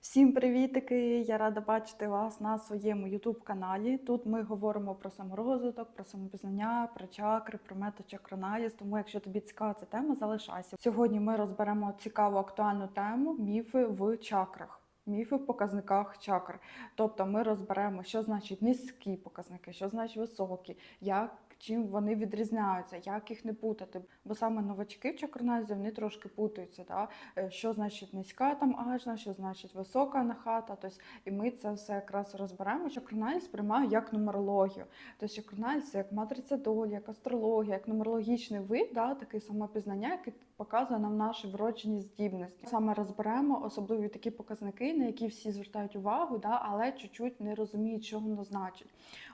Всім привітики! Я рада бачити вас на своєму youtube каналі. Тут ми говоримо про саморозвиток, про самопізнання, про чакри, про метод. Тому, якщо тобі цікава ця тема, залишайся. Сьогодні ми розберемо цікаву актуальну тему міфи в чакрах. Міфи в показниках чакр. Тобто ми розберемо, що значить низькі показники, що значить високі, як чим вони відрізняються, як їх не путати. Бо саме новачки в чакроналізі вони трошки путаються. Да? Е, Що значить низька там ажна, що значить висока анахата. Тобто, і ми це все якраз розберемо. Чакроналіз сприймаю як нумерологію. Тобто чакроналіз це як матриця долі, як астрологія, як нумерологічний вид, да? таке самопізнання, яке показує нам наші вроджені здібності. Саме розберемо особливі такі показники, на які всі звертають увагу, да? але чуть-чуть не розуміють, що воно значить.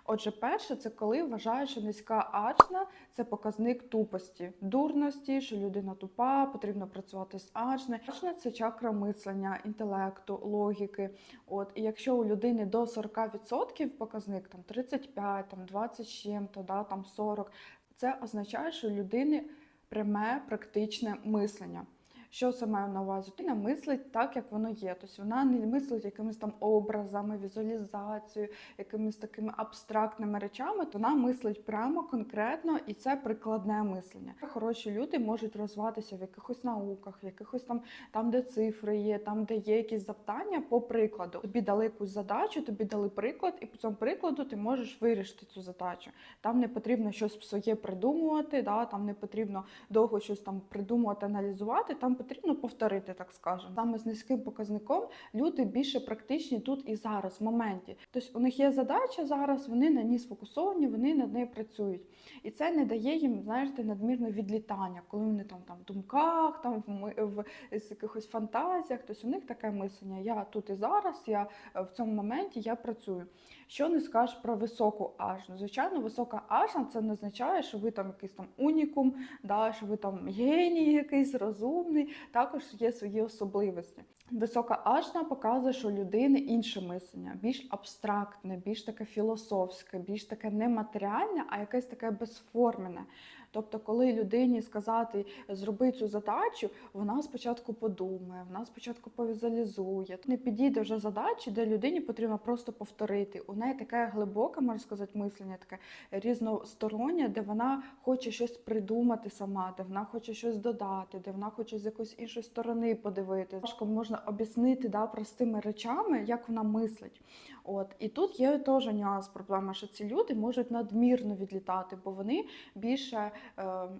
Отже, перше, це коли вважають, що низька ачна це показник тупості, дурності, що людина тупа, потрібно працювати з ачною. Ачна це чакра мислення, інтелекту, логіки. От і якщо у людини до 40% показник, там 35, там 20 з чим-то, да, там 40, це означає, що у людини пряме практичне мислення. Що це маю на увазі? Людина мислить так, як воно є. Тобто вона не мислить якимись там образами, візуалізацією, якимись такими абстрактними речами, то вона мислить прямо конкретно, і це прикладне мислення. Хороші люди можуть розвиватися в якихось науках, якихось там, там, де цифри є, там, де є якісь завдання, по прикладу. Тобі дали якусь задачу, тобі дали приклад, і по цьому прикладу ти можеш вирішити цю задачу. Там не потрібно щось своє придумувати, да, там не потрібно довго щось там придумувати, аналізувати. Там потрібно повторити, так скажемо. Саме з низьким показником люди більше практичні тут і зараз, в моменті. Тобто у них є задача зараз, вони на ній сфокусовані, вони над нею працюють. І це не дає їм, знаєте, надмірне відлітання, коли вони там, там в думках, там в, ми- в якихось фантазіях. Тобто у них таке мислення: я тут і зараз, я е, в цьому моменті я працюю. Що не скажеш про високу ажну? Звичайно, висока ажна це не означає, що ви там якийсь там унікум, да, що ви там геній якийсь розумний. Також є свої особливості. Висока ажна показує, що у людини інше мислення, більш абстрактне, більш таке філософське, більш таке нематеріальне, а якесь таке безформене. Тобто, коли людині сказати зроби цю задачу, вона спочатку подумає, вона спочатку повізуалізує. Не підійде вже задачі, де людині потрібно просто повторити. У неї таке глибоке, можна сказати, мислення, таке різностороннє, де вона хоче щось придумати сама, де вона хоче щось додати, де вона хоче з якоїсь іншої сторони подивитися. Важко можна об'яснити да, простими речами, як вона мислить. От і тут є теж нюанс проблема, що ці люди можуть надмірно відлітати, бо вони більше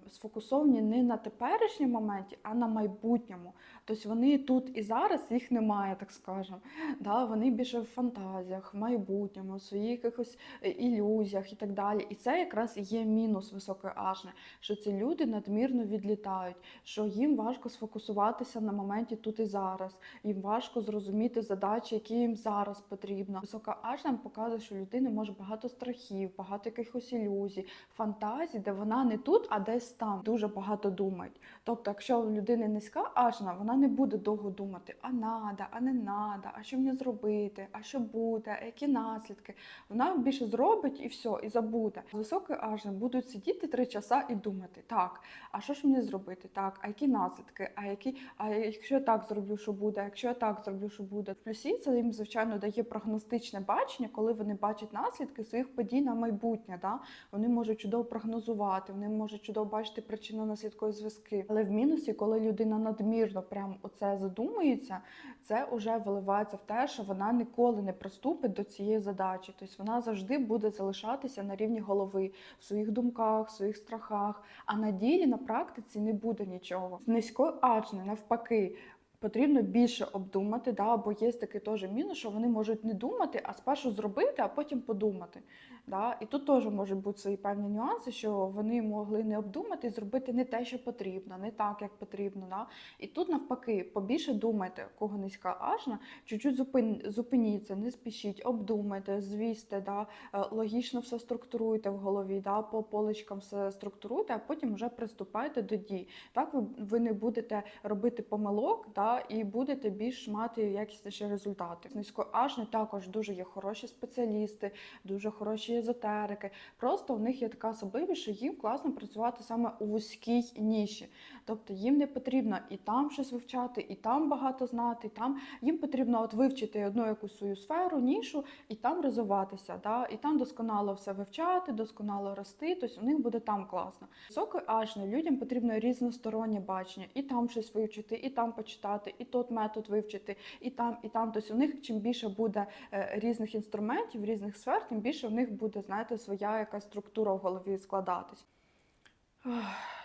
сфокусовані не на теперішньому моменті, а на майбутньому. Тобто вони тут і зараз їх немає, так скажемо. Да, вони більше в фантазіях, в майбутньому, в своїх якихось е, ілюзіях і так далі. І це якраз є мінус високої ажни, що ці люди надмірно відлітають, що їм важко сфокусуватися на моменті тут і зараз. Їм важко зрозуміти задачі, які їм зараз потрібно. Висока ажна показує, що у людини може багато страхів, багато якихось ілюзій, фантазій, де вона не тут, а десь там дуже багато думають. Тобто, якщо у людини низька ажна, вона не буде довго думати, а надо, а не надо, а що мені зробити, а що буде, а які наслідки. Вона більше зробить і все, і забуде. З високою ажним будуть сидіти три часа і думати, так, а що ж мені зробити? Так, а які наслідки? А які, а якщо я так зроблю, що буде? А якщо я так зроблю, що буде? В плюсі це їм, звичайно, дає прогностичне бачення, коли вони бачать наслідки своїх подій на майбутнє. Да? Вони можуть чудово прогнозувати, вони можуть чудово бачити причину наслідкові зв'язки. Але в мінусі, коли людина надмірно прям оце задумується, це вже виливається в те, що вона ніколи не приступить до цієї задачі. Тобто вона завжди буде залишатися на рівні голови в своїх думках, в своїх страхах. А на ділі, на практиці не буде нічого. З низькою не навпаки. Потрібно більше обдумати, да, бо є такий теж мінус, що вони можуть не думати, а спершу зробити, а потім подумати. Да? І тут теж можуть бути свої певні нюанси, що вони могли не обдумати і зробити не те, що потрібно, не так, як потрібно. Да? І тут навпаки, побільше думайте, кого низька ажна, чуть-чуть зупин, зупиніться, не спішіть, обдумайте, звісьте, да? е, логічно все структуруйте в голові, да? по поличкам все структуруйте, а потім вже приступайте до дій. Так ви, ви не будете робити помилок, да? І будете більш мати якісніші результати. З низькою також дуже є хороші спеціалісти, дуже хороші езотерики. Просто у них є така особливість, що їм класно працювати саме у вузькій ніші. Тобто їм не потрібно і там щось вивчати, і там багато знати, і там їм потрібно от вивчити одну якусь свою сферу, нішу, і там розвиватися, да? і там досконало все вивчати, досконало рости. Тобто у них буде там класно. Високої ажни людям потрібно різностороннє бачення, і там щось вивчити, і там почитати, і тот метод вивчити, і там, і там. Тобто у них чим більше буде е, різних інструментів, різних сфер, тим більше в них буде, знаєте, своя якась структура в голові складатись.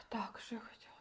Так, що я хотіла.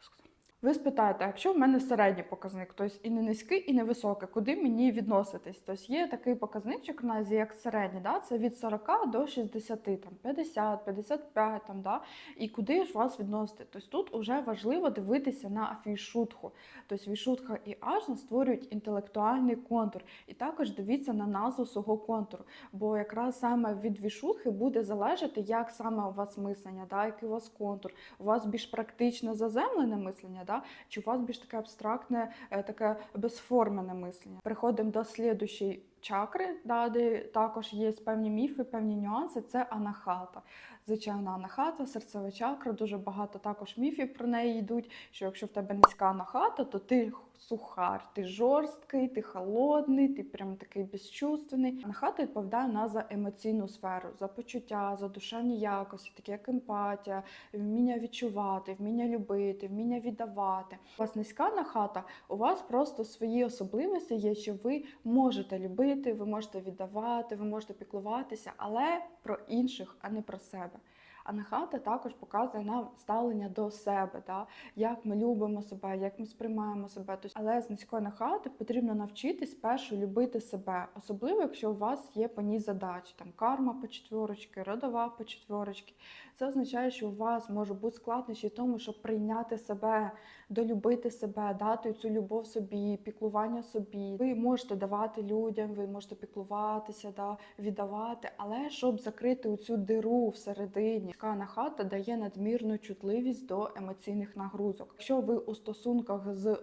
Ви спитаєте, якщо в мене середній показник, тобто і не низький, і не високий, куди мені відноситись? Тобто є такий показничок в нас, як середній, да? це від 40 до 60, там, 50, 55, там, да? і куди ж вас відносити? Тобто тут вже важливо дивитися на вішутху. Тобто вішутха і ажна створюють інтелектуальний контур. І також дивіться на назву свого контуру. Бо якраз саме від вішутхи буде залежати, як саме у вас мислення, да? який у вас контур. У вас більш практично заземлене мислення, да? чи у вас більш таке абстрактне, е, таке безформене мислення. Переходимо до слідущої чакри, да, де також є певні міфи, певні нюанси. Це анахата. Звичайна анахата, серцева чакра, дуже багато також міфів про неї йдуть. Що якщо в тебе низька анахата, то ти сухар, ти жорсткий, ти холодний, ти прям такий безчувственний. Анахата відповідає у нас за емоційну сферу, за почуття, за душевні якості, такі як емпатія, вміння відчувати, вміння любити, вміння віддавати. У вас низька анахата, у вас просто свої особливості є, що ви можете любити, ви можете віддавати, ви можете піклуватися, але про інших, а не про себе. Анахата також показує нам ставлення до себе, да? як ми любимо себе, як ми сприймаємо себе. Але з низької анахати потрібно навчитись першу любити себе, особливо якщо у вас є по ній задачі, там карма по четверочки, родова по четверочки. Це означає, що у вас може бути складнощі в тому, щоб прийняти себе, долюбити себе, дати цю любов собі, піклування собі. Ви можете давати людям, ви можете піклуватися, да, віддавати, але щоб закрити цю диру всередині, Низька хата дає надмірну чутливість до емоційних нагрузок. Якщо ви у стосунках з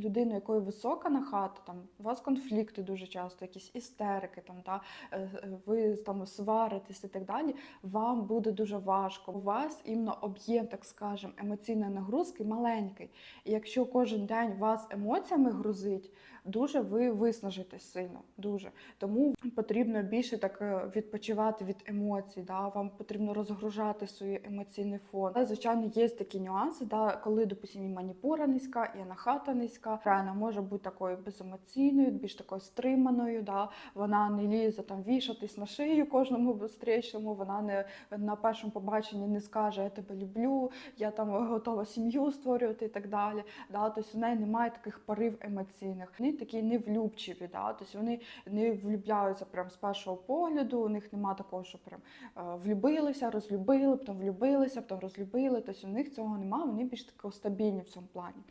людиною, якою висока нахата, там у вас конфлікти дуже часто, якісь істерики, там та е, е, ви там сваритесь і так далі. Вам буде дуже важко. У вас іменно об'єм, так скажем, емоційної нагрузки маленький. І якщо кожен день вас емоціями грузить, дуже ви виснажитесь сильно. Дуже тому потрібно більше так е, відпочивати від емоцій. Да? Вам потрібно розгружати свій емоційний фон. Але, звичайно, є такі нюанси, да? коли, допустимо, і маніпура низька, і анахата низька. Реально може бути такою беземоційною, більш такою стриманою. Да? Вона не лізе там вішатись на шию кожному зустрічному. Вона не на першому побаченні не скаже Я тебе люблю, я там готова сім'ю створювати і так далі. Да? Тобто у неї немає таких порив емоційних. Вони такі невлюбчиві, да? тобто вони не влюбляються прям з першого погляду. У них немає такого, що прям е, влюбилися, розлюбили, потім влюбилися, потім розлюбили. Тобто у них цього немає, вони більш тако стабільні в цьому плані.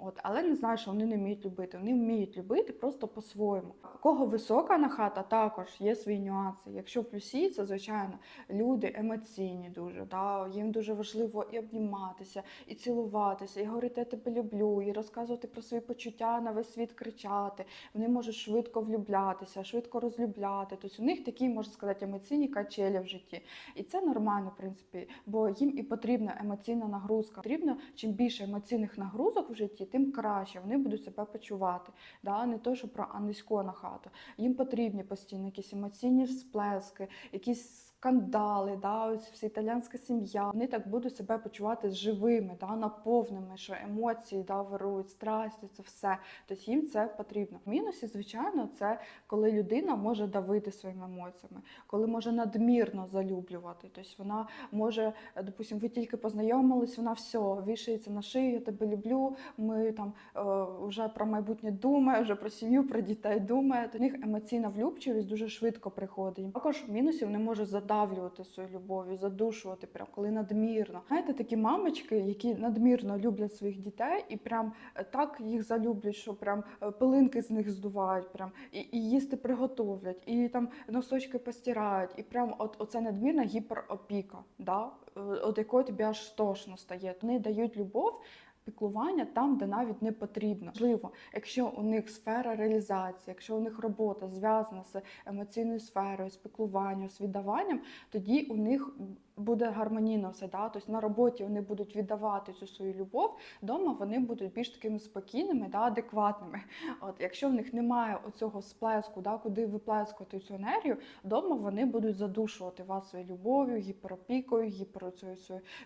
От, але не знаю, що вони не вміють любити. Вони вміють любити просто по-своєму. Кого висока нахата, також є свої нюанси. Якщо в плюсі, це звичайно люди емоційні дуже. Да? Їм дуже важливо і обніматися, і цілуватися, і говорити я тебе люблю, і розказувати про свої почуття на весь світ кричати. Вони можуть швидко влюблятися, швидко розлюбляти. Тобто у них такі, можна сказати, емоційні качелі в житті. І це нормально, в принципі, бо їм і потрібна емоційна нагрузка. Потрібно чим більше емоційних нагрузок в житті тим краще вони будуть себе почувати. Да? Не то, що про анисько на хату. Їм потрібні постійно якісь емоційні всплески, якісь скандали, да? ось вся італійська сім'я. Вони так будуть себе почувати живими, да? наповненими, що емоції да, вирують, страсті, це все. Тобто їм це потрібно. В мінусі, звичайно, це коли людина може давити своїми емоціями, коли може надмірно залюблювати. Тобто вона може, допустимо, ви тільки познайомились, вона все вішається на шию, я тебе люблю. Ми там е, вже про майбутнє думає, вже про сім'ю, про дітей думає. До них емоційна влюбчивість дуже швидко приходить. Також в мінусі вони можуть задавлювати свою любов'ю, задушувати, прям коли надмірно. Знаєте, такі мамочки, які надмірно люблять своїх дітей, і прям е, так їх залюблять, що прям е, пилинки з них здувають, прям і, і їсти приготовлять, і там носочки постирають, і прям от оце надмірна гіперопіка, да? Е, от якої тобі аж тошно стає. Вони дають любов піклування там, де навіть не потрібно. Можливо, якщо у них сфера реалізації, якщо у них робота зв'язана з емоційною сферою, з піклуванням, з віддаванням, тоді у них буде гармонійно все. Да? Тобто на роботі вони будуть віддавати цю свою любов, вдома вони будуть більш такими спокійними, да, адекватними. От, якщо в них немає оцього сплеску, да, куди виплескувати цю енергію, вдома вони будуть задушувати вас своєю любов'ю, гіперопікою, гіпероцією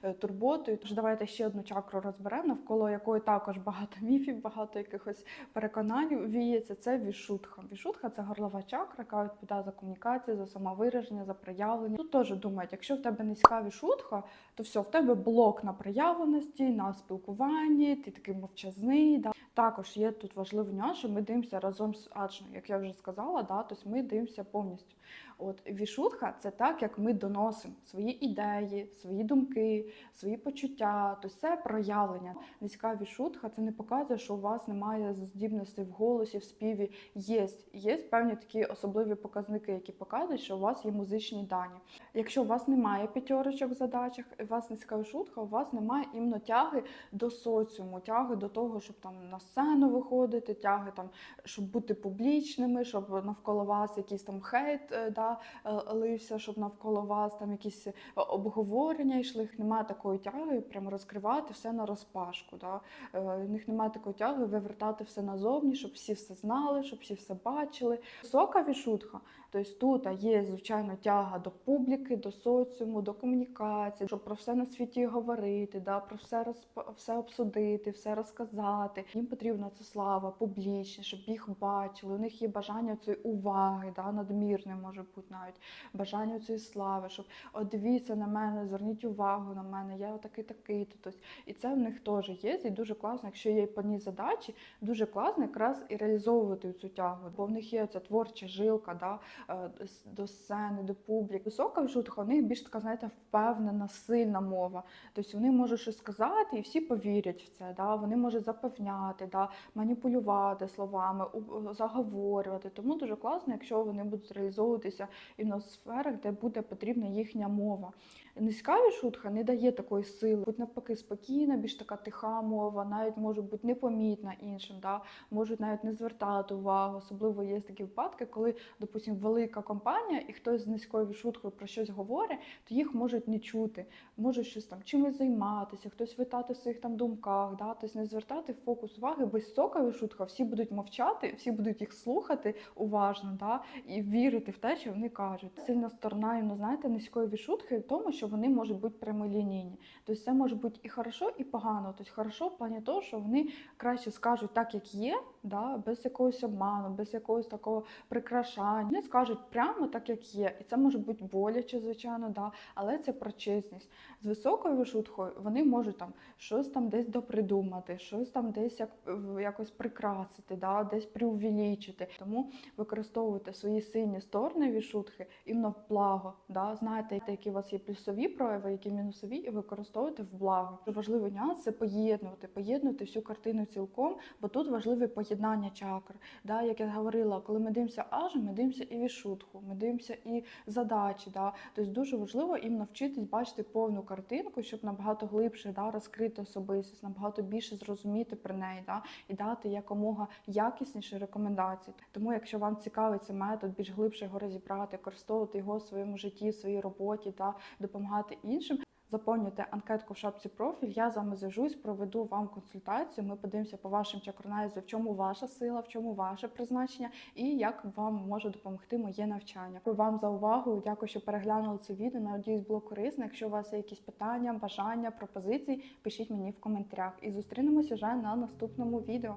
е, турботою. Тож давайте ще одну чакру розберемо, навколо якої також багато міфів, багато якихось переконань віється. Це вішутха. Вішутха це горлова чакра, яка відповідає за комунікацію, за самовираження, за проявлення. Тут теж думають, якщо в тебе низька шутха, то все, в тебе блок на проявленості, на спілкуванні, ти такий мовчазний. Да. Також є тут важливий нюанс, що ми дивимося разом з аджною, як я вже сказала, да, тобто ми дивимося повністю. От вішутха це так, як ми доносимо свої ідеї, свої думки, свої почуття, то це проявлення. Низька вішутха це не показує, що у вас немає здібностей в голосі, в співі. Є, є певні такі особливі показники, які показують, що у вас є музичні дані. Якщо у вас немає п'ятерочок в задачах, у вас низька вішутха, у вас немає іменно тяги до соціуму, тяги до того, щоб там на сцену виходити, тяги там, щоб бути публічними, щоб навколо вас якийсь там хейт е, да, е, лився, щоб навколо вас там якісь е, обговорення йшли. Немає такої тяги, прямо розкривати все на розпашку. Да. В них немає такої тяги вивертати все назовні, щоб всі все знали, щоб всі все бачили. Висока вішутха, тобто тут є звичайно тяга до публіки, до соціуму, до комунікації, щоб про все на світі говорити, да, про все розп... все обсудити, все розказати. Їм потрібна ця слава, публічність, щоб їх бачили. У них є бажання цієї уваги, да, надмірне може бути навіть бажання цієї слави, щоб от дивіться на мене, зверніть увагу на мене, я отакий такий. то Тобто, і це в них теж є. І дуже класно, якщо є певні задачі, дуже класно якраз і реалізовувати цю тягу, бо в них є ця творча жилка, да, е, до сцени, до публіки. Висока вжутка, у них більш така, знаєте, впевнена, сильна мова. Тобто вони можуть щось сказати, і всі повірять в це. Да? Вони можуть запевняти, да? маніпулювати словами, заговорювати. Тому дуже класно, якщо вони будуть реалізовуватися іменно в сферах, де буде потрібна їхня мова. Низька відшутка не дає такої сили, будь навпаки спокійна, більш така тиха мова, навіть може бути непомітна іншим, да? можуть навіть не звертати увагу. Особливо є такі випадки, коли, допустимо, велика компанія і хтось з низькою відшуткою про щось говорить, то їх можуть не чути, можуть щось там чимось займатися, хтось витати в своїх там думках, да? тобто не звертати фокус уваги, бо висока відшутка, всі будуть мовчати, всі будуть їх слухати уважно, да? і вірити в те, що вони кажуть. Сильна сторона, ну, знаєте, низької відшутки в тому, що вони можуть бути прямолінійні. Тобто це може бути і хорошо, і погано. Тобто хорошо в плані того, що вони краще скажуть так, як є, да? без якогось обману, без якогось такого прикрашання. Вони скажуть прямо так, як є. І це може бути боляче, звичайно, да? але це про чесність. З високою вишуткою вони можуть там щось там десь допридумати, щось там десь як, якось прикрасити, да? десь преувеличити. Тому використовуйте свої сильні сторони вішутки іменно в благо. Да? Знаєте, які у вас є плюсові прояви, які мінусові, і використовуйте в благо. Важливий нюанс це поєднувати, поєднувати всю картину цілком, бо тут важливе поєднання чакр. Да? Як я говорила, коли ми дивимося аж, ми дивимося і вішутку, ми дивимося і задачі. Да? Тобто дуже важливо їм навчитись бачити повну картинку, щоб набагато глибше да, розкрити особистість, набагато більше зрозуміти про неї да? і дати якомога якісніші рекомендації. Тому, якщо вам цікавий цей метод, більш глибше його розібрати, використовувати його в своєму житті, в своїй роботі та допомагати іншим. Заповнюйте анкетку в шапці профіль. Я з вами зв'яжусь, проведу вам консультацію. Ми подивимося по вашим чакроаналізу, в чому ваша сила, в чому ваше призначення і як вам може допомогти моє навчання. Дякую вам за увагу. Дякую, що переглянули це відео. Надіюсь, було корисно. Якщо у вас є якісь питання, бажання, пропозиції, пишіть мені в коментарях. І зустрінемося вже на наступному відео.